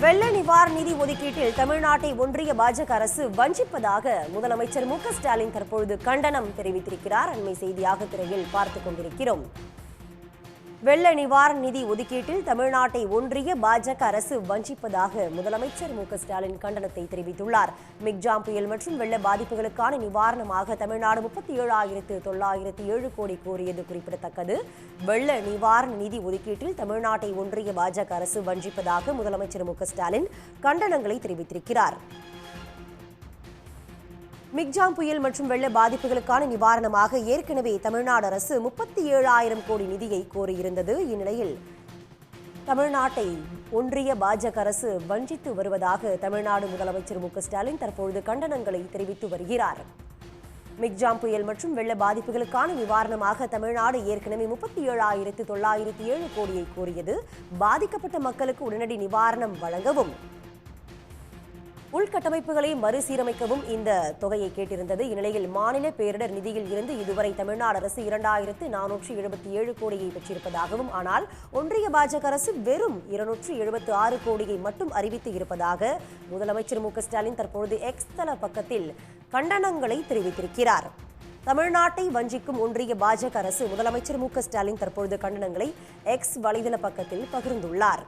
வெள்ள நிவாரண நிதி ஒதுக்கீட்டில் தமிழ்நாட்டை ஒன்றிய பாஜக அரசு வஞ்சிப்பதாக முதலமைச்சர் மு க ஸ்டாலின் தற்பொழுது கண்டனம் தெரிவித்திருக்கிறார். அண்மை செய்தியாக திரையில் பார்த்துக் கொண்டிருக்கிறோம். வெள்ள நிவாரண நிதி ஒதுக்கீட்டில் தமிழ்நாட்டை ஒன்றிய பாஜக அரசு வஞ்சிப்பதாக முதலமைச்சர் மு ஸ்டாலின் கண்டனத்தை தெரிவித்துள்ளார். மிக்ஜாம் புயல் மற்றும் வெள்ள பாதிப்புகளுக்கான நிவாரணமாக தமிழ்நாடு முப்பத்தி ஏழாயிரத்து தொள்ளாயிரத்து ஏழு கோடி கோரியது குறிப்பிடத்தக்கது. வெள்ள நிவாரண நிதி ஒதுக்கீட்டில் தமிழ்நாட்டை ஒன்றிய பாஜக அரசு வஞ்சிப்பதாக முதலமைச்சர் மு ஸ்டாலின் கண்டனங்களை தெரிவித்திருக்கிறார். மிக்ஜாம் புயல் மற்றும் வெள்ள பாதிப்புகளுக்கான நிவாரணமாக ஏற்கனவே தமிழ்நாடு அரசு முப்பத்தி ஏழாயிரம் கோடி நிதியை கோரியிருந்தது இந்நிலையில். தமிழ்நாட்டை ஒன்றிய பாஜக அரசு வஞ்சித்து வருவதாக தமிழ்நாடு முதலமைச்சர் மு ஸ்டாலின் தற்பொழுது கண்டனங்களை தெரிவித்து வருகிறார். மிக்ஜாம் புயல் மற்றும் வெள்ள பாதிப்புகளுக்கான நிவாரணமாக தமிழ்நாடு ஏற்கனவே முப்பத்தி ஏழாயிரத்து தொள்ளாயிரத்தி ஏழு கோடியை கோரியது. பாதிக்கப்பட்ட மக்களுக்கு உடனடி நிவாரணம் வழங்கவும் உள்கட்டமைப்புகளை மறுசீரமைக்கவும் இந்த தொகையை கேட்டிருந்தது. இந்நிலையில் மாநில பேரிடர் நிதியில் இருந்து இதுவரை தமிழ்நாடு அரசு இரண்டாயிரத்து நானூற்று எழுபத்தி ஏழு கோடியை பெற்றிருப்பதாகவும் ஆனால் ஒன்றிய பாஜக அரசு வெறும் இருநூற்று எழுபத்து ஆறு கோடியை மட்டும் அறிவித்து இருப்பதாக முதலமைச்சர் மு ஸ்டாலின் தற்பொழுது எக்ஸ் தள பக்கத்தில் கண்டனங்களை தெரிவித்திருக்கிறார். தமிழ்நாட்டை வஞ்சிக்கும் ஒன்றிய பாஜக அரசு முதலமைச்சர் மு ஸ்டாலின் தற்பொழுது கண்டனங்களை எக்ஸ் வலைதள பக்கத்தில் பகிர்ந்துள்ளார்.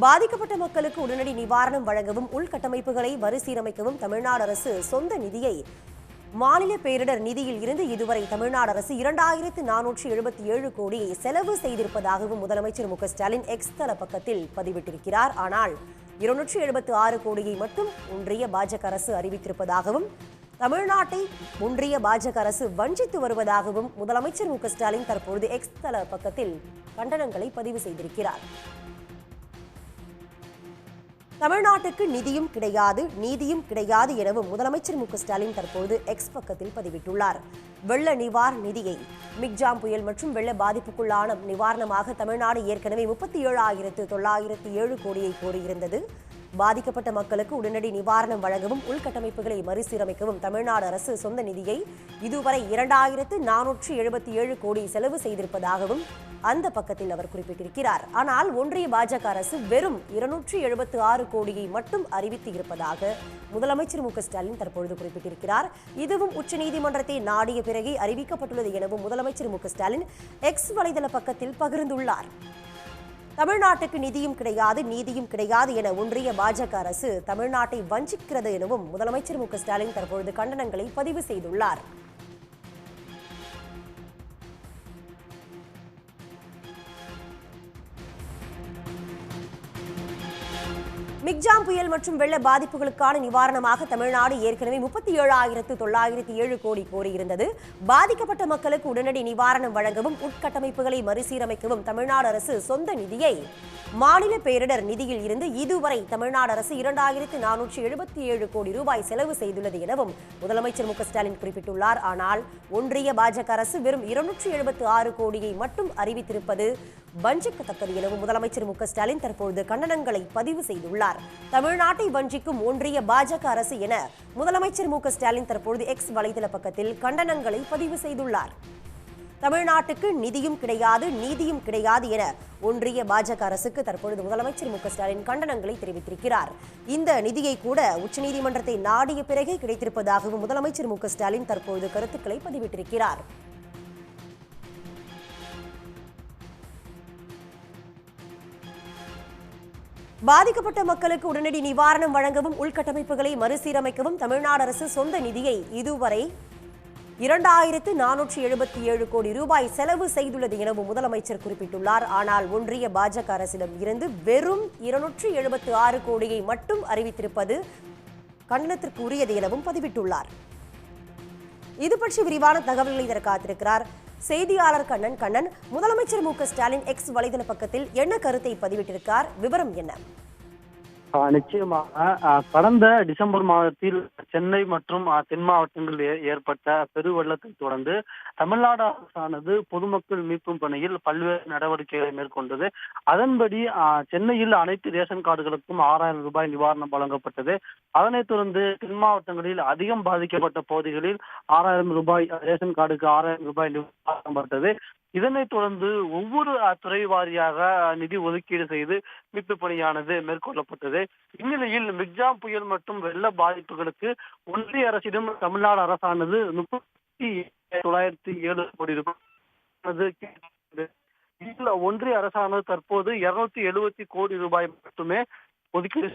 பாதிக்கப்பட்ட மக்களுக்கு உடனடி நிவாரணம் வழங்கவும் உள்கட்டமைப்புகளை மறுசீரமைக்கவும் தமிழ்நாடு அரசு சொந்த நிதியை மாநில பேரிடர் நிதியில் இருந்து இதுவரை தமிழ்நாடு அரசு இரண்டாயிரத்து நானூற்றி எழுபத்தி ஏழு கோடியை செலவு செய்திருப்பதாகவும் முதலமைச்சர் மு ஸ்டாலின் எக்ஸ் தள பக்கத்தில் பதிவிட்டிருக்கிறார். ஆனால் இருநூற்றி எழுபத்து ஆறு கோடியை மட்டும் ஒன்றிய பாஜக அரசு அறிவித்திருப்பதாகவும் தமிழ்நாட்டை ஒன்றிய பாஜக அரசு வஞ்சித்து வருவதாகவும் முதலமைச்சர் மு ஸ்டாலின் தற்பொழுது எக்ஸ் தள பக்கத்தில் கண்டனங்களை பதிவு செய்திருக்கிறார். தமிழ்நாட்டுக்கு நிதியும் கிடையாது நீதியும் கிடையாது எனவும் முதலமைச்சர் மு ஸ்டாலின் தற்போது எக்ஸ் பக்கத்தில் பதிவிட்டுள்ளார். வெள்ள நிவாரண நிதியை மிக்ஜாம் புயல் மற்றும் வெள்ள பாதிப்புக்குள்ளான நிவாரணமாக தமிழ்நாடு ஏற்கனவே முப்பத்தி ஏழாயிரத்து தொள்ளாயிரத்து ஏழு கோடியை கோரியிருந்தது. பாதிக்கப்பட்ட மக்களுக்கு உடனடி நிவாரணம் வழங்கவும் உள்கட்டமைப்புகளை மறுசீரமைக்கவும் தமிழ்நாடு அரசு சொந்த நிதியை இதுவரை இரண்டாயிரத்து நானூற்று எழுபத்தி ஏழு கோடி செலவு செய்திருப்பதாகவும் அந்த பக்கத்தில் அவர் குறிப்பிட்டிருக்கிறார். ஆனால் ஒன்றிய பாஜக அரசு வெறும் இருநூற்றி எழுபத்து ஆறு கோடியை மட்டும் அறிவித்து இருப்பதாக முதலமைச்சர் மு ஸ்டாலின் தற்பொழுது குறிப்பிட்டிருக்கிறார். இதுவும் உச்சநீதிமன்றத்தை நாடிய பிறகே அறிவிக்கப்பட்டுள்ளது எனவும் முதலமைச்சர் மு ஸ்டாலின் எக்ஸ் வலைதள பக்கத்தில் பகிர்ந்துள்ளார். தமிழ்நாட்டுக்கு நிதியும் கிடையாது நீதியும் கிடையாது என ஒன்றிய பாஜக அரசு தமிழ்நாட்டை வஞ்சிக்கிறது எனவும் முதலமைச்சர் மு ஸ்டாலின் தற்பொழுது கண்டனங்களை பதிவு செய்துள்ளார். மிக்ஜாம் புயல் மற்றும் வெள்ள பாதிப்புகளுக்கான நிவாரணமாக தமிழ்நாடு ஏற்கனவே முப்பத்தி ஏழாயிரத்து தொள்ளாயிரத்தி ஏழு கோடி கோரியிருந்தது. பாதிக்கப்பட்ட மக்களுக்கு உடனடி நிவாரணம் வழங்கவும் உட்கட்டமைப்புகளை மறுசீரமைக்கவும் தமிழ்நாடு அரசு சொந்த நிதியை மாநில பேரிடர் நிதியில் இருந்து இதுவரை தமிழ்நாடு அரசு இரண்டாயிரத்து நானூற்றி எழுபத்தி ஏழு கோடி ரூபாய் செலவு செய்துள்ளது எனவும் முதலமைச்சர் மு ஸ்டாலின் குறிப்பிட்டுள்ளார். ஆனால் ஒன்றிய பாஜக அரசு வெறும் இருநூற்று எழுபத்து ஆறு கோடியை மட்டும் அறிவித்திருப்பது வஞ்சிக்கத்தக்கது எனவும் முதலமைச்சர் மு ஸ்டாலின் தற்போது கண்டனங்களை பதிவு செய்துள்ளார். தமிழ்நாட்டை வஞ்சிக்கும் ஒன்றிய பாஜக அரசு என முதலமைச்சர் மு ஸ்டாலின் தற்பொழுது எக்ஸ் வலைதள பக்கத்தில் கண்டனங்களை பதிவு செய்துள்ளார். தமிழ்நாட்டுக்கு நிதியும் கிடையாது நீதியும் கிடையாது என ஒன்றிய பாஜக அரசுக்கு தற்பொழுது முதலமைச்சர் மு ஸ்டாலின் கண்டனங்களை தெரிவித்திருக்கிறார். இந்த நிதியை கூட உச்சநீதிமன்றத்தை நாடிய பிறகே கிடைத்திருப்பதாகவும் முதலமைச்சர் மு ஸ்டாலின் தற்போது கருத்துக்களை பதிவிட்டிருக்கிறார். பாதிக்கப்பட்ட மக்களுக்கு உடனடி நிவாரணம் வழங்கவும் உள்கட்டமைப்புகளை மறுசீரமைக்கவும் தமிழ்நாடு அரசு சொந்த நிதியை இதுவரை இரண்டாயிரத்து நானூற்றி எழுபத்தி ஏழு கோடி ரூபாய் செலவு செய்துள்ளது எனவும் முதலமைச்சர் குறிப்பிட்டுள்ளார். ஆனால் ஒன்றிய பாஜக அரசிடம் இருந்து வெறும் இருநூற்றி எழுபத்து ஆறு கோடியை மட்டும் அறிவித்திருப்பது கண்டனத்திற்கு உரியது எனவும் பதிவிட்டுள்ளார். இது பற்றி விரிவான தகவல்களை தர காத்திருக்கிறார் செய்தியாளர் கண்ணன் கண்ணன். முதலமைச்சர் மு ஸ்டாலின் எக்ஸ் வலைதள பக்கத்தில் என்ன கருத்தை பதிவிட்டிருக்கார்? விவரம் என்ன? நிச்சயமாக கடந்த டிசம்பர் மாதத்தில் சென்னை மற்றும் தென் மாவட்டங்களில் ஏ- ஏற்பட்ட பெருவெள்ளத்தை தொடர்ந்து தமிழ்நாடு அரசானது பொதுமக்கள் மீட்பும் பணியில் பல்வேறு நடவடிக்கைகளை மேற்கொண்டது. அதன்படி சென்னையில் அனைத்து ரேஷன் கார்டுகளுக்கும் ஆறாயிரம் ரூபாய் நிவாரணம் வழங்கப்பட்டது. அதனைத் தொடர்ந்து தென் மாவட்டங்களில் அதிகம் பாதிக்கப்பட்ட பகுதிகளில் ஆறாயிரம் ரூபாய் ரேஷன் கார்டுக்கு ஆறாயிரம் ரூபாய் நிவாரணம் பட்டது இதனைத் தொடர்ந்து ஒவ்வொரு துறை வாரியாக நிதி ஒதுக்கீடு செய்து மீட்பு பணியானது மேற்கொள்ளப்பட்டது. இந்நிலையில் மிக்ஜாம் புயல் மற்றும் வெள்ள பாதிப்புகளுக்கு ஒன்றிய அரசிடம் தமிழ்நாடு அரசானது முப்பத்தி தொள்ளாயிரத்தி ஏழு கோடி ரூபாய் இதில் ஒன்றிய அரசானது தற்போது இருநூத்தி எழுபத்தி கோடி ரூபாய் மட்டுமே ஒதுக்கீடு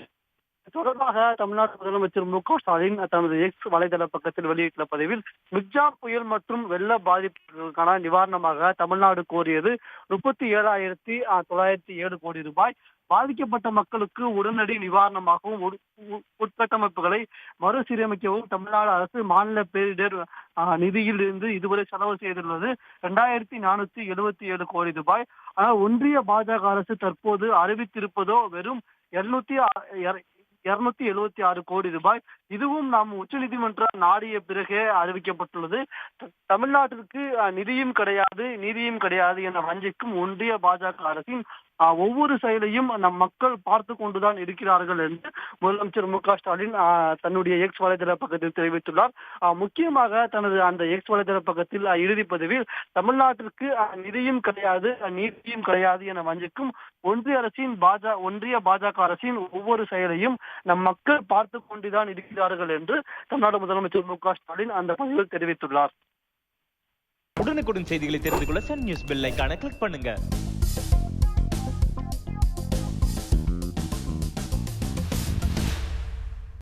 தொடர்பாக தமிழ்நாடு முதலமைச்சர் மு க ஸ்டாலின் தனது எக்ஸ் வலைதள பக்கத்தில் வெளியிட்டுள்ள பதிவில் மிக்ஜா புயல் மற்றும் வெள்ள பாதிப்புகளுக்கான நிவாரணமாக தமிழ்நாடு கோரியது முப்பத்தி ஏழாயிரத்தி தொள்ளாயிரத்தி ஏழு கோடி ரூபாய். பாதிக்கப்பட்ட மக்களுக்கு உடனடி நிவாரணமாகவும் உட்- உட்கட்டமைப்புகளை மறுசீரமைக்கவும் தமிழ்நாடு அரசு மாநில பேரிடர் நிதியில் இருந்து இதுவரை செலவு செய்துள்ளது. இரண்டாயிரத்தி நானூத்தி எழுபத்தி ஏழு கோடி ரூபாய். ஆனால் ஒன்றிய பாஜக அரசு தற்போது அறிவித்திருப்பதோ வெறும் இருநூத்தி இருநூத்தி எழுபத்தி ஆறு கோடி ரூபாய். இதுவும் நாம் உச்சநீதிமன்றம் நாடிய பிறகே அறிவிக்கப்பட்டுள்ளது. தமிழ்நாட்டிற்கு அஹ், நிதியும் கிடையாது நீதியும் கிடையாது என வஞ்சிக்கும் ஒன்றிய பாஜக அரசின் ஒவ்வொரு செயலையும் நம் மக்கள் பார்த்து கொண்டுதான் இருக்கிறார்கள் என்று முதலமைச்சர் மு க ஸ்டாலின் தன்னுடைய எக்ஸ் வலைதள பக்கத்தில் தெரிவித்துள்ளார். முக்கியமாக தனது அந்த எக்ஸ் வலைதள பக்கத்தில் இறுதி பதிவில் தமிழ்நாட்டிற்கு அஹ், நிதியும் கிடையாது அஹ், நீதியும் கிடையாது என வஞ்சிக்கும் ஒன்றிய அரசின் பாஜ ஒன்றிய பாஜக அரசின் ஒவ்வொரு செயலையும் நம் மக்கள் பார்த்து கொண்டுதான் இருக்கிறார்கள் என்று தமிழ்நாடு முதலமைச்சர் மு க ஸ்டாலின் அந்த பதிவில் தெரிவித்துள்ளார். உடனுக்குடன் செய்திகளை தெரிந்து கொள்ள சன் நியூஸ் பெல் ஐக்கான கிளிக் பண்ணுங்க.